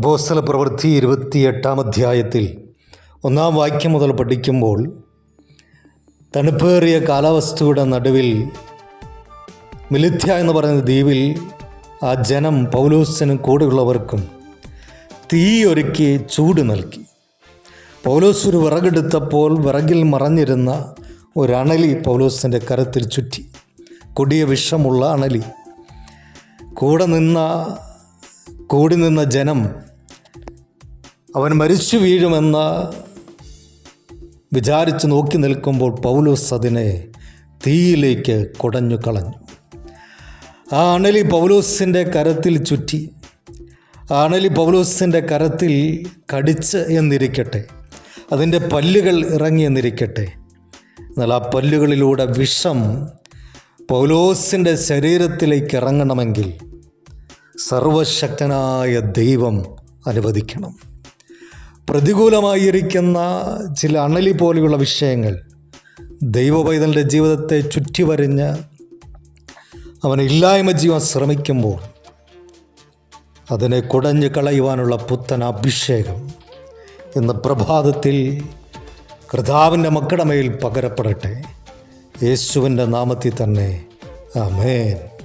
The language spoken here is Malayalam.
അപ്പോസ്തല പ്രവൃത്തി ഇരുപത്തിയെട്ടാം അധ്യായത്തിൽ ഒന്നാം വാക്യം മുതൽ പഠിക്കുമ്പോൾ തണുപ്പേറിയ കാലാവസ്ഥയുടെ നടുവിൽ മിലിഥ്യ എന്ന് പറയുന്ന ദ്വീപിൽ ആ ജനം പൗലോസിനും കൂടെയുള്ളവർക്കും തീയൊരുക്കി ചൂട് നൽകി. പൗലോസ് ഒരു വിറകെടുത്തപ്പോൾ വിറകിൽ മറഞ്ഞിരുന്ന ഒരണലി പൗലോസിന്റെ കരത്തിൽ ചുറ്റി. കൊടിയ വിഷമുള്ള അണലി. കൂടെ നിന്ന കൂടി നിന്ന ജനം അവൻ മരിച്ചു വീഴുമെന്ന് വിചാരിച്ച് നോക്കി നിൽക്കുമ്പോൾ പൗലോസ് അതിനെ തീയിലേക്ക് കുടഞ്ഞു കളഞ്ഞു. ആ അണലി പൗലോസിന്റെ കരത്തിൽ ചുറ്റി. ആ അണലി പൗലോസിന്റെ കരത്തിൽ കടിച്ച് എന്നിരിക്കട്ടെ. അതിന്റെ പല്ലുകൾ ഇറങ്ങി എന്നിരിക്കട്ടെ. എന്നാൽ ആ പല്ലുകളിലൂടെ വിഷം പൗലോസിന്റെ ശരീരത്തിലേക്ക് ഇറങ്ങണമെങ്കിൽ സർവശക്തനായ ദൈവം അനുവദിക്കണം. പ്രതികൂലമായിരിക്കുന്ന ചില അണലി പോലെയുള്ള വിഷയങ്ങൾ. ദൈവപൈതലിന്റെ ജീവിതത്തെ ചുറ്റി വരിഞ്ഞ് അവനെ ഇല്ലായ്മ ചെയ്യാൻ ശ്രമിക്കുമ്പോൾ അതിനെ കുടഞ്ഞു കളയുവാനുള്ള പുത്തൻ അഭിഷേകം എന്ന പ്രഭാതത്തിൽ കർത്താവിന്റെ മക്കളുടെ മേൽ പകരപ്പെടട്ടെ. യേശുവിന്റെ നാമത്തിൽ തന്നെ. ആമേൻ.